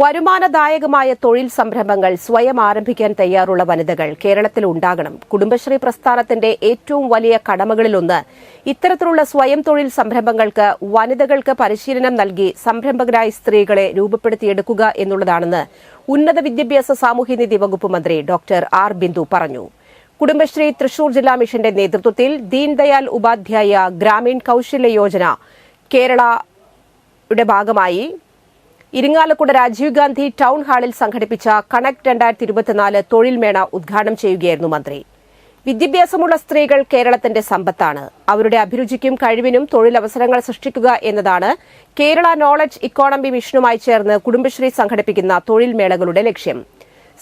വരുമാനദായകമായ തൊഴിൽ സംരംഭങ്ങൾ സ്വയം ആരംഭിക്കാൻ തയ്യാറുള്ള വനിതകൾ കേരളത്തിൽ ഉണ്ടാകണം. കുടുംബശ്രീ പ്രസ്ഥാനത്തിന്റെ ഏറ്റവും വലിയ കടമകളിലൊന്ന് ഇത്തരത്തിലുള്ള സ്വയം തൊഴിൽ സംരംഭങ്ങൾക്ക് വനിതകൾക്ക് പരിശീലനം നൽകി സംരംഭകരായ സ്ത്രീകളെ രൂപപ്പെടുത്തിയെടുക്കുക എന്നുള്ളതാണെന്ന് ഉന്നത വിദ്യാഭ്യാസ സാമൂഹ്യനീതി വകുപ്പ് മന്ത്രി ഡോക്ടർ ആർ. ബിന്ദു പറഞ്ഞു. കുടുംബശ്രീ തൃശൂർ ജില്ലാ മിഷന്റെ നേതൃത്വത്തിൽ ദീൻദയാൽ ഉപാധ്യായ ഗ്രാമീൺ കൌശല്യ യോജന കേരളയുടെ ഭാഗമായി ഇരിങ്ങാലക്കുട രാജീവ് ഗാന്ധി ടൗൺ ഹാളിൽ സംഘടിപ്പിച്ച കണക്ട് രണ്ടായിരത്തി ഇരുപത്തിനാല് തൊഴിൽ മേള ഉദ്ഘാടനം ചെയ്യുകയായിരുന്നു മന്ത്രി. വിദ്യാഭ്യാസമുള്ള സ്ത്രീകൾ കേരളത്തിന്റെ സമ്പത്താണ്. അവരുടെ അഭിരുചിക്കും കഴിവിനും തൊഴിലവസരങ്ങൾ സൃഷ്ടിക്കുക എന്നതാണ് കേരള നോളജ് ഇക്കോണമി മിഷനുമായി ചേർന്ന് കുടുംബശ്രീ സംഘടിപ്പിക്കുന്ന തൊഴിൽ മേളകളുടെ ലക്ഷ്യം.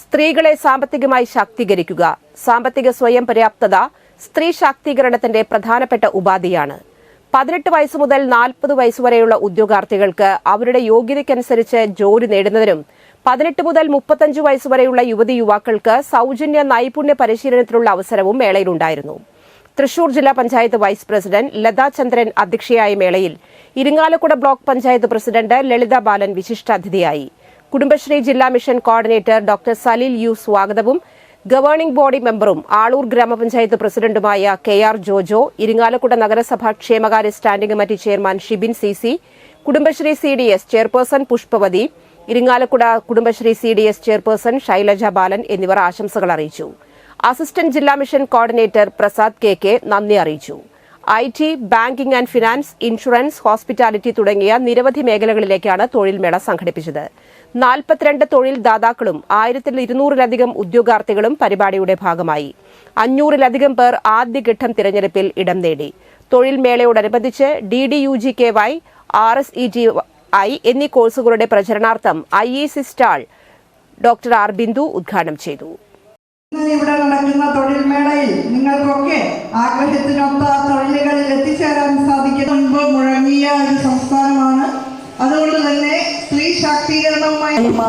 സ്ത്രീകളെ സാമ്പത്തികമായി ശാക്തീകരിക്കുക. സാമ്പത്തിക സ്വയം പര്യാപ്തത സ്ത്രീ ശാക്തീകരണത്തിന്റെ പ്രധാനപ്പെട്ട ഉപാധിയാണ്. പതിനെട്ട് വയസ്സ് മുതൽ നാൽപ്പത് വയസ്സ് വരെയുള്ള ഉദ്യോഗാർത്ഥികൾക്ക് അവരുടെ യോഗ്യതയ്ക്കനുസരിച്ച് ജോലി നേടുന്നതിനും പതിനെട്ട് മുതൽ മുപ്പത്തഞ്ച് വയസ്സ് വരെയുള്ള യുവതി യുവാക്കൾക്ക് സൌജന്യ നൈപുണ്യ പരിശീലനത്തിനുള്ള അവസരവും മേളയിലുണ്ടായിരുന്നു. തൃശൂർ ജില്ലാ പഞ്ചായത്ത് വൈസ് പ്രസിഡന്റ് ലതാ ചന്ദ്രൻ അധ്യക്ഷയായ മേളയിൽ ഇരിങ്ങാലക്കുട ബ്ലോക്ക് പഞ്ചായത്ത് പ്രസിഡന്റ് ലളിത ബാലൻ വിശിഷ്ടാതിഥിയായി. കുടുംബശ്രീ ജില്ലാ mission coordinator doctor Saleel U സ്വാഗതവും ഗവേണിംഗ് ബോഡി മെമ്പറും ആളൂർ ഗ്രാമപഞ്ചായത്ത് പ്രസിഡന്റുമായ കെ ആർ ജോജോ ഇരിങ്ങാലക്കുട നഗരസഭാ ക്ഷേമകാര്യ standing committee chairman Shibin C C Kudumbashree C D S chairperson Pushpavathi Irinjalakuda Kudumbashree C D S chairperson Shailaja Balan എന്നിവർ ആശംസകൾ അറിയിച്ചു. അസിസ്റ്റന്റ് ജില്ലാ mission coordinator Prasad K K നന്ദി അറിയിച്ചു. I T banking and finance insurance hospitality തുടങ്ങിയ നിരവധി മേഖലകളിലേക്കാണ് തൊഴിൽ മേള സംഘടിപ്പിച്ചത്. നാൽപ്പത്തിരണ്ട് തൊഴിൽ ദാതാക്കളും ആയിരത്തിൽ ഇരുന്നൂറിലധികം ഉദ്യോഗാർത്ഥികളും പരിപാടിയുടെ ഭാഗമായി. അഞ്ഞൂറിലധികം പേർ ആദ്യഘട്ടം തിരഞ്ഞെടുപ്പിൽ ഇടം നേടി. തൊഴിൽ മേളയോടനുബന്ധിച്ച് D D U G K Y R S E T I എന്നീ കോഴ്സുകളുടെ പ്രചരണാർത്ഥം I E C stall doctor R Bindu ഉദ്ഘാടനം ചെയ്തു. ഇവിടെ നടക്കുന്ന തൊഴിൽ മേളയിൽ നിങ്ങൾക്കൊക്കെ ആഗ്രഹത്തിനൊത്ത ังไมม